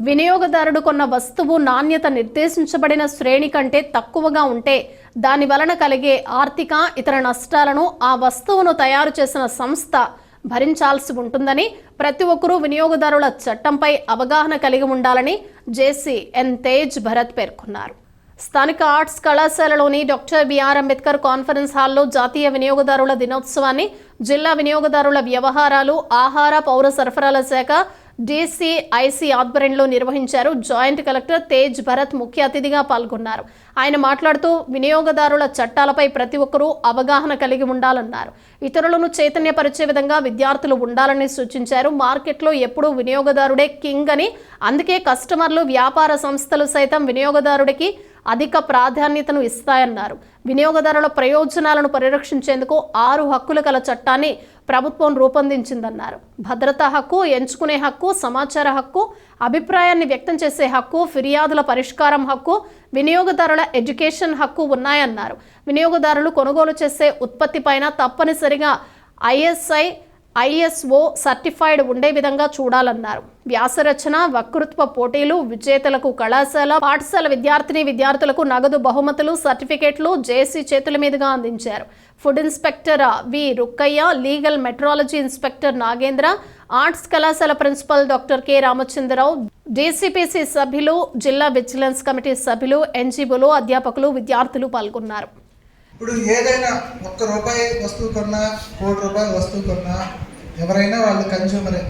వినియోగదారుడు కొన్న వస్తువు నాణ్యత నిర్దేశించబడిన శ్రేణి కంటే తక్కువగా ఉంటే దాని వలన కలిగే ఆర్థిక ఇతర నష్టాలను ఆ వస్తువును తయారు చేసిన సంస్థ భరించాల్సి ఉంటుందని ప్రతి ఒక్కరూ వినియోగదారుల చట్టంపై అవగాహన కలిగి ఉండాలని జేసీ ఎన్ తేజ్ భరత్ పేర్కొన్నారు. స్థానిక ఆర్ట్స్ కళాశాలలోని డాక్టర్ బిఆర్ అంబేద్కర్ కాన్ఫరెన్స్ హాల్లో జాతీయ వినియోగదారుల దినోత్సవాన్ని జిల్లా వినియోగదారుల వ్యవహారాలు ఆహార పౌర సరఫరాల శాఖ డీసీఐసీ ఆధ్వర్యంలో నిర్వహించారు జాయింట్ కలెక్టర్ తేజ్ భరత్ ముఖ్య అతిథిగా పాల్గొన్నారు. ఆయన మాట్లాడుతూ వినియోగదారుల చట్టాలపై ప్రతి ఒక్కరూ అవగాహన కలిగి ఉండాలన్నారు. ఇతరులను చైతన్యపరిచే విధంగా విద్యార్థులు ఉండాలని సూచించారు. మార్కెట్లో ఎప్పుడూ వినియోగదారుడే కింగ్ అని అందుకే కస్టమర్లు వ్యాపార సంస్థలు సైతం వినియోగదారుడికి అధిక ప్రాధాన్యతను ఇస్తాయన్నారు. వినియోగదారుల ప్రయోజనాలను పరిరక్షించేందుకు ఆరు హక్కులు కల చట్టాన్ని ప్రభుత్వం రూపొందించిందన్నారు. భద్రతా హక్కు ఎంచుకునే హక్కు సమాచార హక్కు అభిప్రాయాన్ని వ్యక్తం చేసే హక్కు ఫిర్యాదుల పరిష్కారం హక్కు వినియోగదారుల ఎడ్యుకేషన్ హక్కు ఉన్నాయన్నారు. వినియోగదారులు కొనుగోలు చేసే ఉత్పత్తిపైన తప్పనిసరిగా ఐఎస్ఐ ఐఎస్ఓ సర్టిఫైడ్ ఉండే విధంగా చూడాలన్నారు. వ్యాసరచన వక్తృత్వ పోటీలు విజేతలకు కళాశాల పాఠశాల విద్యార్థిని విద్యార్థులకు నగదు బహుమతులు సర్టిఫికేట్లు జేసీ చేతుల మీదుగా అందించారు. Food inspector V Rukkayya legal metrology inspector Nagendra arts కళాశాల principal doctor K Ramachandrarao DCPC సభ్యులు జిల్లా విజిలెన్స్ కమిటీ సభ్యులు ఎన్జీఓలు అధ్యాపకులు విద్యార్థులు పాల్గొన్నారు. ఇప్పుడు ఏదైనా ఒక్క రూపాయి వస్తువు కొన్నా కోటి రూపాయల వస్తువు కొన్నా ఎవరైనా వాళ్ళు కన్జ్యూమరే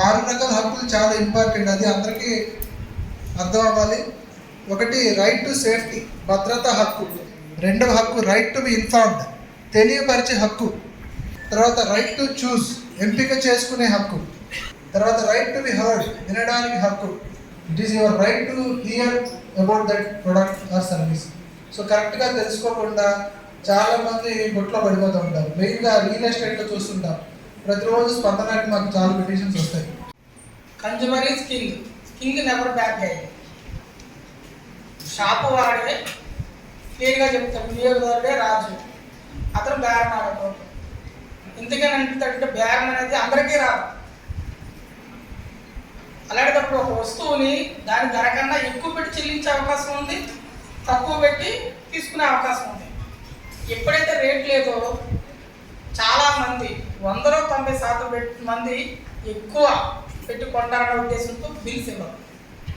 ఆరు రకాల హక్కులు చాలా ఇంపార్టెంట్ అది అందరికీ అర్థం అవ్వాలి. ఒకటి రైట్ టు సేఫ్టీ భద్రత హక్కు. రెండవ హక్కు రైట్ టు బి ఇన్ఫార్మ్డ్ తెలియపరిచే హక్కు. తర్వాత రైట్ టు చూస్ ఎంపిక చేసుకునే హక్కు. తర్వాత రైట్ టు బి హర్డ్ వినడానికి హక్కు. It is your right to hear about that product or service so కరెక్ట్గా తెలుసుకోకుండా చాలా మంది పడిపోతూ ఉంటారు. మెయిన్గా రియల్ ఎస్టేట్లో చూస్తుంటాం. ప్రతిరోజు స్పందనకి మాకు చాలా పిటిషన్స్ వస్తాయి. Consumer is king king never back అయ్యింది షాపు వాడే క్లియర్గా చెప్తాడు. వినియోగదారుడే రాజు. అతను బేరం ఆడతాడు ఎందుకని అంటే బేరం అనేది అందరికీ రాదు. అలాంటప్పుడు ఒక వస్తువుని దాని ధర కన్నా ఎక్కువ పెట్టి చెల్లించే అవకాశం ఉంది. తక్కువ పెట్టి తీసుకునే అవకాశం ఉంది. ఎప్పుడైతే రేట్ లేదో చాలా మంది వందలో తొంభై శాతం పెట్టి మంది ఎక్కువ పెట్టి కొంటారనే ఉద్దేశంతో బిల్స్ ఇవ్వరు.